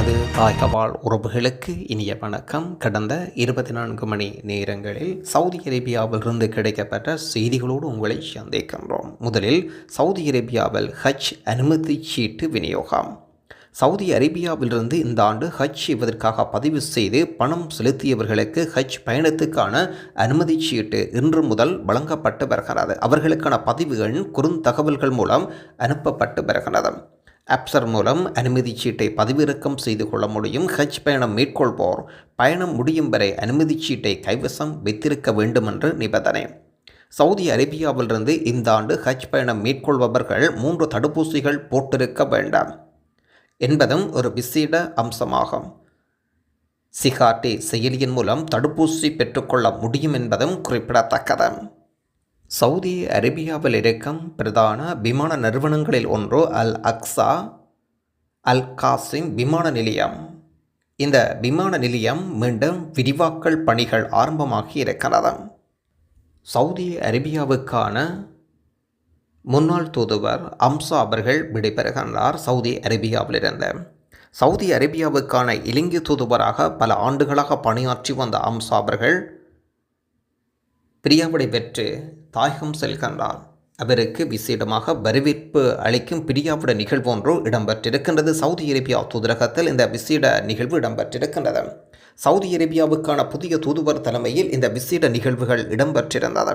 எமது தாயகவாழ் உறவுகளுக்கு இனிய வணக்கம். கடந்த இருபத்தி நான்கு மணி நேரங்களில் சவுதி அரேபியாவிலிருந்து கிடைக்கப்பட்ட செய்திகளோடு உங்களை சந்திக்கின்றோம். முதலில் சவுதி அரேபியாவில் ஹஜ் அனுமதி சீட்டு விநியோகம். சவுதி அரேபியாவிலிருந்து இந்த ஆண்டு ஹஜ் செய்வதற்காக பதிவு செய்து பணம் செலுத்தியவர்களுக்கு ஹஜ் பயணத்துக்கான அனுமதி சீட்டு இன்று முதல் வழங்கப்பட்டு வருகிறது. அவர்களுக்கான பதிவு எண் குறுந்தகவல்கள் மூலம் அனுப்பப்பட்டு வருகிறது. ஆப்சர் மூலம் அனுமதி சீட்டை பதிவிறக்கம் செய்து கொள்ள முடியும். ஹஜ் பயணம் மேற்கொள்வோர் பயணம் முடியும் வரை அனுமதி சீட்டை கைவசம் வைத்திருக்க வேண்டும் என்று நிபந்தனை. சவுதி அரேபியாவிலிருந்து இந்த ஆண்டு ஹஜ் பயணம் மேற்கொள்பவர்கள் மூன்று தடுப்பூசிகள் போட்டிருக்க வேண்டாம். என்பதும் ஒரு விசேட அம்சமாகும். சிகார்டி செயலியின் மூலம் தடுப்பூசி பெற்றுக்கொள்ள முடியும் என்பதும் குறிப்பிடத்தக்கது. சவுதி அரேபியாவில் இருக்கும் பிரதான விமான நிறுவனங்களில் ஒன்று அல் அக்ஸா அல் காசிம் விமான நிலையம். இந்த விமான நிலையம் மீண்டும் விரிவாக்கல் பணிகள் ஆரம்பமாகி இருக்கிறது. சவுதி அரேபியாவுக்கான முன்னாள் தூதுவர் அம்சா அவர்கள் விடைபெறுகின்றார் சவுதி அரேபியாவிலிருந்து. சவுதி அரேபியாவுக்கான இலங்கை தூதுவராக பல ஆண்டுகளாக பணியாற்றி வந்த அம்சா அவர்கள் பிரியாவிடை பெற்று தாயகம் செல்கின்றார். அவருக்கு விசேடமாக வரவேற்பு அளிக்கும் பிரியாவிட நிகழ்வு ஒன்று இடம்பெற்றிருக்கின்றது. சவுதி அரேபியா தூதரகத்தில் இந்த விசேட நிகழ்வு இடம்பெற்றிருக்கின்றது. சவுதி அரேபியாவுக்கான புதிய தூதுவர் தலைமையில் இந்த விசேட நிகழ்வுகள் இடம்பெற்றிருந்தது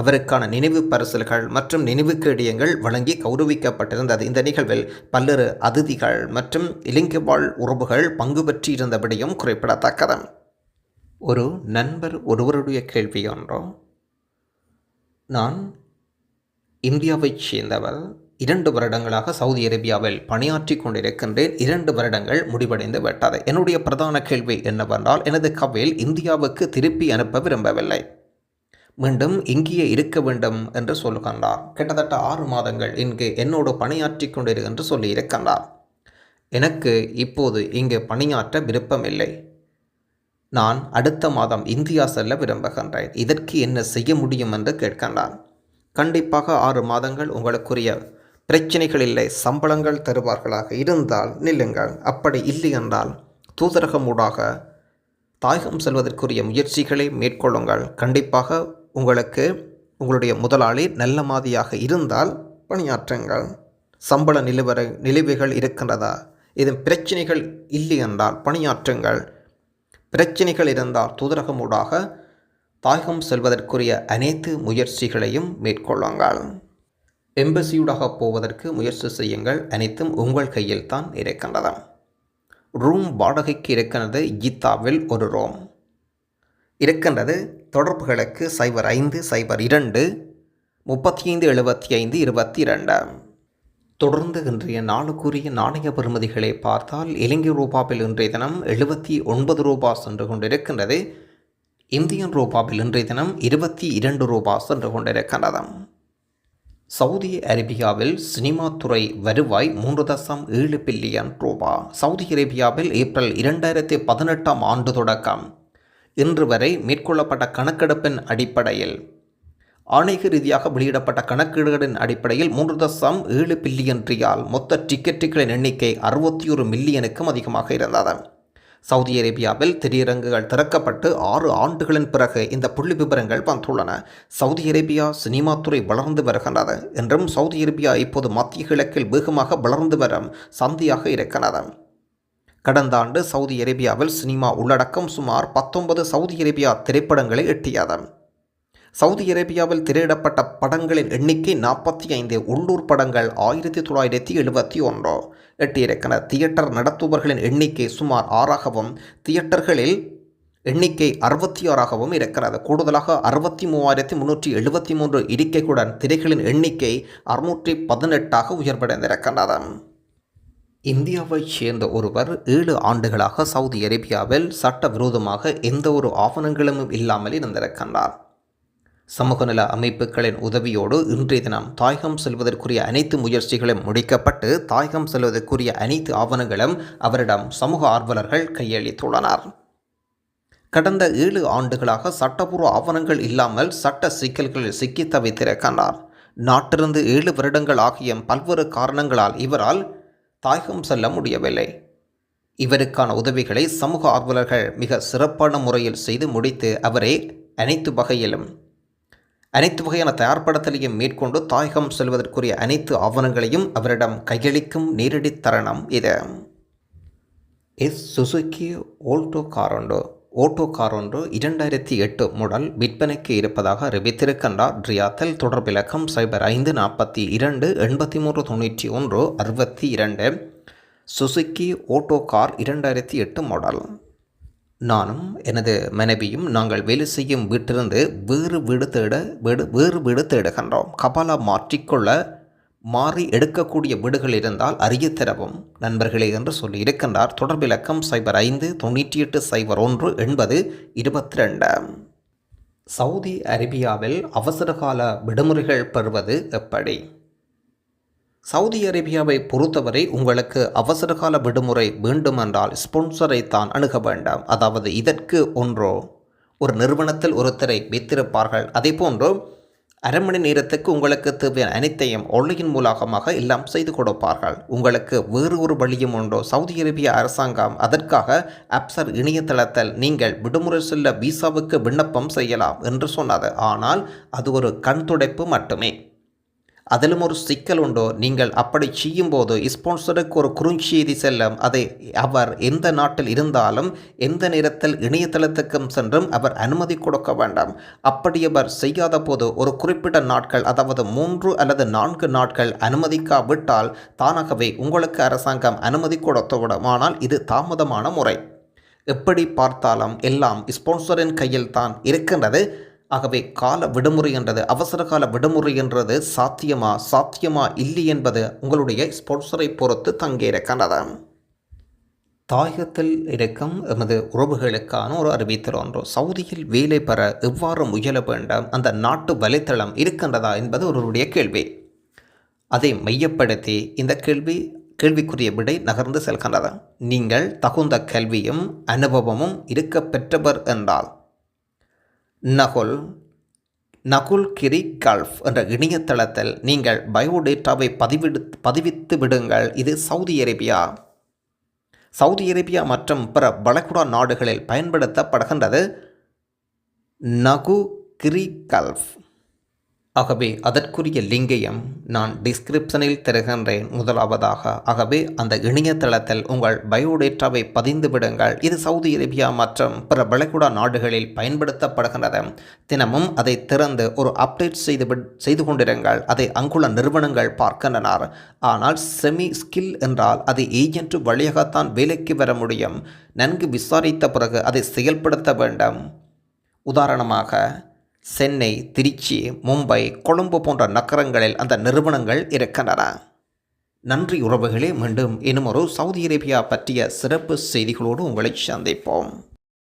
அவருக்கான நினைவு பரிசல்கள் மற்றும் நினைவு கேடியங்கள் வழங்கி கௌரவிக்கப்பட்டிருந்தது. இந்த நிகழ்வில் பல்வேறு அதிதிகள் மற்றும் இலங்கை வாழ் உறவுகள் பங்கு பெற்றிருந்தபடியும் குறிப்பிடத்தக்கது. ஒரு நண்பர் ஒருவருடைய கேள்வி ஒன்றோ நான் இந்தியாவைச் சேர்ந்தவர் இரண்டு வருடங்களாக சவுதி அரேபியாவில் பணியாற்றி கொண்டிருக்கின்றேன் இரண்டு வருடங்கள் முடிவடைந்து விட்டது. என்னுடைய பிரதான கேள்வி என்னவென்றால் எனது கவையில் இந்தியாவுக்கு திருப்பி அனுப்ப விரும்பவில்லை. மீண்டும் இங்கேயே இருக்க வேண்டும் என்று சொல்கின்றார். கிட்டத்தட்ட ஆறு மாதங்கள் இங்கு என்னோடு பணியாற்றி கொண்டிரு என்று சொல்லியிருக்கின்றார். எனக்கு இப்போது இங்கு பணியாற்ற விருப்பமில்லை. நான் அடுத்த மாதம் இந்தியா செல்ல விரும்புகின்றேன். இதற்கு என்ன செய்ய முடியும் என்று கேட்கின்றான் கண்டிப்பாக ஆறு மாதங்கள் உங்களுக்குரிய பிரச்சனைகள் இல்லை. சம்பளங்கள் தருவார்களாக இருந்தால் நில்லுங்கள். அப்படி இல்லை என்றால் தூதரகம் ஊடாக தாயகம் செல்வதற்குரிய முயற்சிகளை மேற்கொள்ளுங்கள். கண்டிப்பாக உங்களுக்கு உங்களுடைய முதலாளி நல்ல மாதிரியாக இருந்தால் பணியாற்றுங்கள். சம்பள நிலுவரை நிலுவைகள் இருக்கின்றதா? இதன் பிரச்சனைகள் இல்லை என்றால் பணியாற்றுங்கள். பிரச்சனைகள் இருந்தால் தூதரகமூடாக தாயகம் செல்வதற்குரிய அனைத்து முயற்சிகளையும் மேற்கொள்ளுங்கள் எம்பசியூடாக போவதற்கு முயற்சி செய்யுங்கள். அனைத்தும் உங்கள் கையில் தான் இருக்கின்றது ரூம் வாடகைக்கு இருக்கின்றது கீதாவில் ஒரு ரூம். இருக்கின்றது தொடர்புகளுக்கு சைபர் ஐந்து சைபர் இரண்டு முப்பத்தி ஐந்து எழுபத்தி ஐந்து இருபத்தி இரண்டு. தொடர்ந்து இன்றைய நாளுக்குரிய நாணய பெறுமதிகளை பார்த்தால் இலங்கை ரூபாவில் இன்றைய தினம் எழுபத்தி ஒன்பது ரூபா சென்று கொண்டிருக்கின்றது. இந்தியன் ரூபாவில் இன்றைய தினம் இருபத்தி இரண்டு ரூபா சென்று கொண்டிருக்கின்றது சவுதி அரேபியாவில் சினிமா துறை வருவாய் மூன்று தசம் ஏழு பில்லியன் ரூபா. சவுதி அரேபியாவில் ஏப்ரல் இரண்டாயிரத்தி பதினெட்டாம் ஆண்டு தொடக்கம். இன்று வரை மேற்கொள்ளப்பட்ட கணக்கெடுப்பின் அடிப்படையில் ஆணைக ரீதியாக வெளியிடப்பட்ட கணக்கீடுகளின் அடிப்படையில் மூன்று தசம் ஏழு பில்லியன் ரியால் மொத்த டிக்கெட்டுகளின் எண்ணிக்கை அறுபத்தி ஒரு மில்லியனுக்கும் அதிகமாக இருந்தது. சவுதி அரேபியாவில் திரையரங்குகள் திறக்கப்பட்டு ஆறு ஆண்டுகளின் பிறகு இந்த புள்ளி விவரங்கள் வந்துள்ளன. சவுதி அரேபியா சினிமா துறை வளர்ந்து வருகின்றது என்றும் சவுதி அரேபியா இப்போது மத்திய கிழக்கில் வேகமாக வளர்ந்து வரும் சந்தியாக இருக்கிறது. கடந்த ஆண்டு சவுதி அரேபியாவில் சினிமா உள்ளடக்கம் சுமார் பத்தொன்பது சவுதி அரேபியா திரைப்படங்களை எட்டியது. சவுதி அரேபியாவில் திரையிடப்பட்ட படங்களின் எண்ணிக்கை நாற்பத்தி ஐந்து உள்ளூர் படங்கள் ஆயிரத்தி தொள்ளாயிரத்தி எழுபத்தி ஒன்று. எட்டியிருக்கிற தியேட்டர் நடத்துபவர்களின் எண்ணிக்கை சுமார் ஆறாகவும் தியேட்டர்களில் எண்ணிக்கை அறுபத்தி ஆறாகவும் இருக்கிறது. கூடுதலாக அறுபத்தி மூவாயிரத்தி முன்னூற்றி எழுபத்தி மூன்று இருக்கைகளுடன் திரைகளின் எண்ணிக்கை அறுநூற்றி பதினெட்டாக உயர்வடைந்திருக்கின்றது. இந்தியாவைச் சேர்ந்த ஒருவர் ஏழு ஆண்டுகளாக சவுதி அரேபியாவில் சட்டவிரோதமாக எந்த ஒரு ஆவணங்களும் இல்லாமல் இருந்திருக்கின்றார். சமூக நல அமைப்புகளின் உதவியோடு இன்றைய தினம் தாயகம் செல்வதற்குரிய அனைத்து முயற்சிகளும் முடிக்கப்பட்டு தாயகம் செல்வதற்குரிய அனைத்து ஆவணங்களும் அவரிடம் சமூக ஆர்வலர்கள் கையளித்துள்ளனர். கடந்த ஏழு ஆண்டுகளாக சட்டப்பூர்வ ஆவணங்கள் இல்லாமல் சட்ட சிக்கல்களில் சிக்கி தவித்திருக்கின்றார் நாட்டிலிருந்து ஏழு வருடங்கள் ஆகிய பல்வேறு காரணங்களால் இவரால் தாயகம் செல்ல முடியவில்லை. இவருக்கான உதவிகளை சமூக ஆர்வலர்கள் மிக சிறப்பான முறையில் செய்து முடித்து அவரை அனைத்து வகையிலும் அனைத்து வகையான தயார்படுத்தலையும் மேற்கொண்டு தாயகம் செல்வதற்குரிய அனைத்து ஆவணங்களையும் அவரிடம் கையளிக்கும் நேரடி தருணம் இது. எஸ் சுசுகி ஓல்டோ காரோண்டோ ஓட்டோ கார் ஒன்று இரண்டாயிரத்தி எட்டு முதல் விற்பனைக்கு இருப்பதாக அறிவித்திருக்கின்றார். ரியாத்தில் தொடர்பிலக்கம் சைபர் ஐந்து நாற்பத்தி இரண்டு எண்பத்தி மூன்று தொண்ணூற்றி ஒன்று அறுபத்தி இரண்டு. சுசுக்கி ஓட்டோ கார் இரண்டாயிரத்தி எட்டு மாடல் நானும் எனது மனைவியும் நாங்கள் வேலை செய்யும் வீட்டிலிருந்து வேறு வீடு தேட வீடு வேறு வீடு தேடுகின்றோம். கபாலா மாற்றிக்கொள்ள மாறி எடுக்கக்கூடிய வீடுகள் இருந்தால் அறிய தரவும் நண்பர்களே என்று சொல்லி இருக்கின்றார். தொடர்பிலக்கம் சைபர் ஐந்து தொண்ணூற்றி எட்டு சைபர் ஒன்று எண்பது இருபத்தி ரெண்டு சவுதி அரேபியாவில் அவசரகால விடுமுறைகள் பெறுவது எப்படி? சவுதி அரேபியாவை பொறுத்தவரை உங்களுக்கு அவசரகால விடுமுறை வேண்டுமென்றால் ஸ்பான்சரை தான் அணுக வேண்டாம். அதாவது இதற்கு ஒன்றோ ஒரு நிறுவனத்தில் ஒருத்தரை வைத்திருப்பார்கள். அதே போன்று அரை மணி நேரத்துக்கு உங்களுக்கு தேவையான அனைத்தையும் ஒளியின் மூலமாக எல்லாம் செய்து கொடுப்பார்கள். உங்களுக்கு வேறு ஒரு வழியும் உண்டோ சவுதி அரேபிய அரசாங்கம் அதற்காக அப்சர் இணையதளத்தில் நீங்கள் விடுமுறை செல்ல விசாவுக்கு விண்ணப்பம் செய்யலாம் என்று சொன்னது. ஆனால் அது ஒரு கண் துடைப்பு மட்டுமே. அதிலும் ஒரு சிக்கல் உண்டோ? நீங்கள் அப்படி செய்யும்போது ஸ்பான்சருக்கு ஒரு குறுஞ்செய்தி செல்லும். அதை அவர் எந்த நாட்டில் இருந்தாலும் எந்த நேரத்தில் இணையதளத்துக்கும் சென்றும் அவர் அனுமதி கொடுக்க வேண்டாம். அப்படி அவர் செய்யாத போது ஒரு குறிப்பிட்ட நாட்கள் அதாவது மூன்று அல்லது நான்கு நாட்கள் அனுமதிக்காவிட்டால் தானாகவே உங்களுக்கு அரசாங்கம் அனுமதி கொடுத்துவிடும் ஆனால் இது தாமதமான முறை. எப்படி பார்த்தாலும் எல்லாம் ஸ்பான்சரின் கையில் தான் இருக்கின்றது. ஆகவே கால விடுமுறை என்றது அவசர கால விடுமுறை என்றது சாத்தியமா சாத்தியமா இல்லை என்பது உங்களுடைய ஸ்பான்சரை பொறுத்து தங்கியிருக்கின்றது தாயகத்தில் இருக்கும் எமது உறவுகளுக்கான ஒரு அறிவித்தல் ஒன்று. சவுதியில் வேலை பெற எவ்வாறு முயல வேண்டும்? அந்த நாட்டு வலைத்தளம் இருக்கின்றதா என்பது ஒருவருடைய கேள்வி. அதை மையப்படுத்தி இந்த கேள்வி கேள்விக்குரிய விடை நகர்ந்து செல்கின்றது. நீங்கள் தகுந்த கல்வியும் அனுபவமும் இருக்க பெற்றவர் என்றால் நகுல் நகுல் கிரி கல்ஃப் என்ற இணையதளத்தில் நீங்கள் பயோடேட்டாவை பதிவிடு பதிவித்து விடுங்கள். இது சவுதி அரேபியா. சவுதி அரேபியா மற்றும் பிற வளைகுடா நாடுகளில் பயன்படுத்தப்படுகின்றது நகு கிரி கல்ஃப் ஆகவே அதற்குரிய லிங்கையும் நான் டிஸ்கிரிப்ஷனில் தருகின்றேன் முதலாவதாக ஆகவே அந்த இணையதளத்தில் உங்கள் பயோடேட்டாவை பதிந்து விடுங்கள். இது சவுதி அரேபியா மற்றும் பிற வளைகுடா நாடுகளில் பயன்படுத்தப்படுகின்றது. தினமும் அதை திறந்து ஒரு அப்டேட் செய்து விட்- செய்து கொண்டிருங்கள். அதை அங்குள்ள நிறுவனங்கள் பார்க்கின்றனர். ஆனால் செமி ஸ்கில் என்றால் அது ஏஜென்ட் வழியாகத்தான் வேலைக்கு வர முடியும். நன்கு விசாரித்த பிறகு அதை செயல்படுத்த வேண்டும். உதாரணமாக சென்னை திருச்சி மும்பை கொழும்பு போன்ற நகரங்களில் அந்த நிறுவனங்கள் இருக்கின்றன. நன்றி உறவுகளே மீண்டும் இன்னும் ஒரு சவுதி அரேபியா பற்றிய சிறப்பு செய்திகளோடு உங்களை சந்திப்போம்.